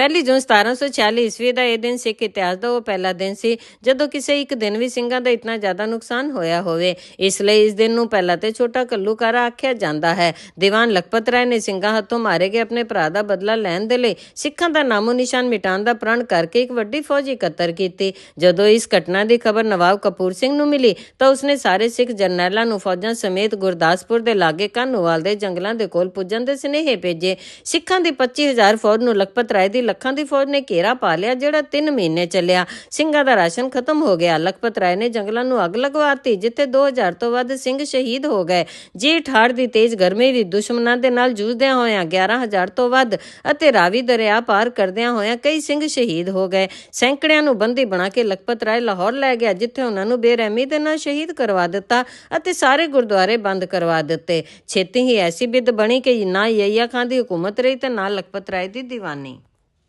ਪਹਿਲੀ ਜੂਨ 1746 ਈਸਵੀ ਦਾ ਇਹ ਦਿਨ ਸਿੱਖ ਇਤਿਹਾਸ ਦਾ ਉਹ ਪਹਿਲਾ ਦਿਨ ਸੀ, ਜਦੋਂ ਕਿਸੇ ਇੱਕ ਦਿਨ ਵੀ ਸਿੰਘਾਂ ਦਾ ਇਤਨਾ ਜ਼ਿਆਦਾ ਨੁਕਸਾਨ ਹੋਇਆ ਹੋਵੇ। ਇਸ ਲਈ ਇਸ ਦਿਨ ਨੂੰ ਪਹਿਲਾ ਤੇ ਛੋਟਾ ਕੱਲੂਕਾਰਾ ਆਖਿਆ ਜਾਂਦਾ ਹੈ। ਦੀਵਾਨ ਲਖਪਤ ਰਾਏ ਨੇ ਸਿੰਘਾਂ ਹੱਥੋਂ ਮਾਰੇ ਗਏ ਆਪਣੇ ਭਰਾ ਦਾ ਬਦਲਾ ਲੈਣ ਦੇ ਲਈ ਸਿੱਖਾਂ ਦਾ ਨਾਮੋ ਨਿਸ਼ਾਨ ਮਿਟਾਉਣ ਦਾ ਪ੍ਰਣ ਕਰਕੇ ਇੱਕ ਵੱਡੀ ਫੌਜ ਇਕੱਤਰ ਕੀਤੀ। ਜਦੋਂ ਇਸ ਘਟਨਾ ਦੀ ਖਬਰ ਨਵਾਬ ਕਪੂਰ ਸਿੰਘ ਨੂੰ ਮਿਲੀ, ਤਾਂ ਉਸਨੇ ਸਾਰੇ ਸਿੱਖ ਜਰਨੈਲਾਂ ਨੂੰ ਫੌਜਾਂ ਸਮੇਤ ਗੁਰਦਾਸਪੁਰ ਦੇ ਲਾਗੇ ਕਾਨੂਵਾਲ ਦੇ ਜੰਗਲਾਂ ਦੇ ਕੋਲ ਪੁੱਜਣ ਦੇ ਸੁਨੇਹੇ ਭੇਜੇ। ਸਿੱਖਾਂ ਦੀ 25000 ਫੌਜ ਨੂੰ ਲਖਪਤ ਰਾਏ ਦੀ ਲੱਖਾਂ ਦੀ ਫੌਜ ਨੇ ਘੇਰਾ ਪਾ ਲਿਆ, ਜਿਹੜਾ 3 ਮਹੀਨੇ ਚੱਲਿਆ। ਸਿੰਘਾਂ ਦਾ ਰਾਸ਼ਨ ਖਤਮ ਹੋ ਗਿਆ। ਲਖਪਤ ਰਾਏ ਨੇ ਜੰਗਲਾਂ ਨੂੰ ਅੱਗ ਲਗਵਾਤੀ, ਜਿੱਥੇ 2000 ਤੋਂ ਵੱਧ ਸਿੰਘ ਸ਼ਹੀਦ ਹੋ ਗਏ। ਜੀ ਠਾੜ ਦੀ ਤੇਜ਼ ਗਰਮੀ ਵੀ ਦੁਸ਼ਮਣਾਂ ਦੇ ਨਾਲ ਜੂਝਦਿਆਂ ਹੋਇਆਂ 11000 ਤੋਂ ਵੱਧ ਅਤੇ ਰਾਵੀ ਦਰਿਆ ਪਾਰ ਕਰਦਿਆਂ ਹੋਇਆਂ ਕਈ ਸਿੰਘ ਸ਼ਹੀਦ ਹੋ ਗਏ। ਸੈਂਕੜਿਆਂ ਨੂੰ ਬੰਦੀ ਬਣਾ ਕੇ ਲਖਪਤ ਰਾਏ ਲਾਹੌਰ ਲੈ ਗਿਆ, ਜਿੱਥੇ ਉਹਨਾਂ ਨੂੰ ਬੇਰਹਿਮੀ ਦੇ ਨਾਲ ਸ਼ਹੀਦ ਕਰਵਾ ਦਿੱਤਾ ਅਤੇ ਸਾਰੇ ਗੁਰਦੁਆਰੇ ਬੰਦ ਕਰਵਾ ਦਿੱਤੇ। ਛੇਤੀ ਹੀ ਐਸੀ ਬਿੱਦ ਬਣੀ ਕਿ ਨਾ ਯਈਆ ਖਾਨ ਦੀ ਹਕੂਮਤ ਰਹੀ ਤੇ ਨਾ ਲਖਪਤ ਰਾਏ ਦੀ ਦੀਵਾਨੀ।